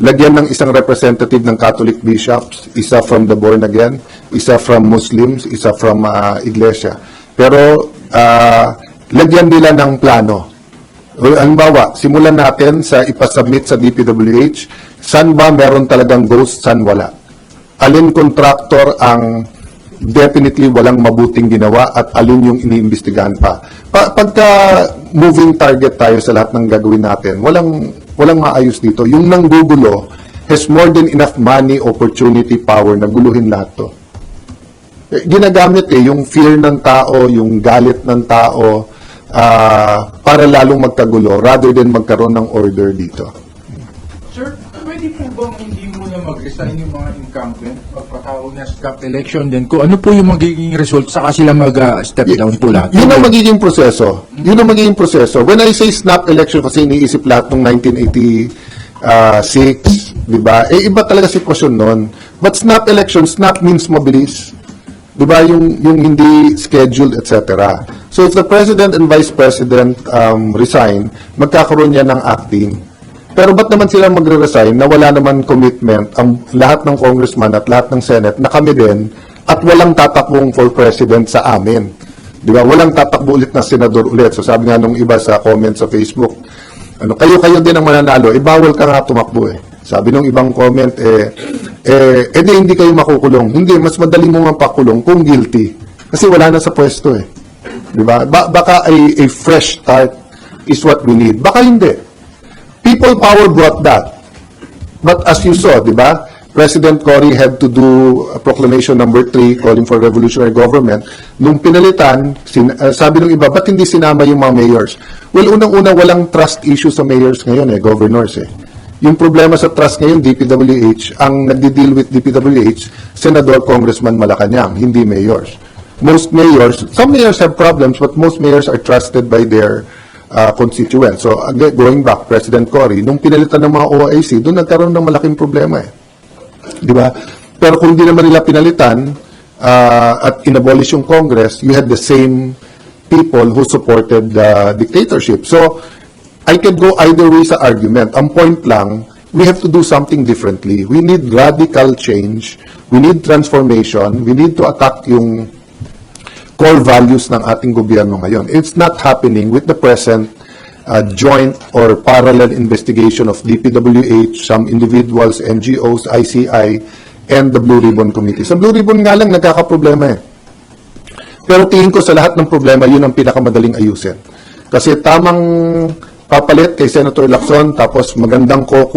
lagyan ng isang representative ng Catholic bishops, isa from the born again, isa from Muslims, isa from ah, Iglesia. Pero ah, lagyan nila ng plano. Halimbawa, simulan natin sa ipasubmit sa DPWH, saan ba meron talagang ghost, saan wala. Alin contractor ang definitely walang mabuting ginawa at alin yung iniimbestigahan pa. pa pagka moving target tayo sa lahat ng gagawin natin, walang, walang maayos dito. Yung nanggugulo has more than enough money, opportunity, power na guluhin lahat to. Eh, ginagamit eh, yung fear ng tao, yung galit ng tao, ah, para lalong magkagulo rather than magkaroon ng order dito. Sir, pwede po bang hindi muna mag-resign yung mga incumbent pagpatawag na scap election din? Kung ano po yung magiging result, saka sila mag-step down po lahat? Yun ang magiging proseso. Yun ang magiging proseso. When I say snap election, kasi iniisip lahat ng 1986, di ba? Eh, iba talaga sitwasyon nun. But snap election, snap means mabilis. Di ba? Yung, yung hindi scheduled, etc. So if the President and Vice President um, resign, magkakaroon yan ng acting. Pero ba't naman sila magre-resign na wala naman commitment ang lahat ng congressman at lahat ng Senate na kami din at walang tatakbong for president sa amin. Di ba? Walang tatakbo ulit na senador ulit. So sabi nga nung iba sa comment sa Facebook, ano, kayo-kayo din ang mananalo, eh bawal ka nga tumakbo eh. Sabi nung ibang comment, eh, eh, eh di, hindi kayo makukulong. Hindi, mas madali mo nga pakulong kung guilty. Kasi wala na sa pwesto eh. Di ba? Ba- baka a, a fresh start is what we need. Baka hindi. People power brought that. But as you saw, di ba, President Cory had to do proclamation number three calling for revolutionary government. Nung pinalitan, sin- uh, sabi ng iba, ba't hindi sinama yung mga mayors? Well, unang-una, walang trust issue sa mayors ngayon eh, governors eh. Yung problema sa trust ngayon, DPWH, ang nagdi-deal with DPWH, Senador, Congressman Malacanang, hindi mayors. Most mayors, some mayors have problems, but most mayors are trusted by their uh, constituents. So, again, going back, President Cory, nung pinalitan ng mga OIC, doon nagkaroon ng malaking problema eh. Di ba? Pero kung di naman nila pinalitan uh, at inabolish yung Congress, you had the same people who supported the dictatorship. So, I can go either way sa argument. Ang point lang, we have to do something differently. We need radical change. We need transformation. We need to attack yung core values ng ating gobyerno ngayon. It's not happening with the present uh, joint or parallel investigation of DPWH, some individuals, NGOs, ICI, and the Blue Ribbon Committee. Sa Blue Ribbon nga lang nagkakaproblema eh. Pero tingin ko sa lahat ng problema, yun ang pinakamadaling ayusin. Kasi tamang papalit kay Senator Lacson, tapos magandang caucus,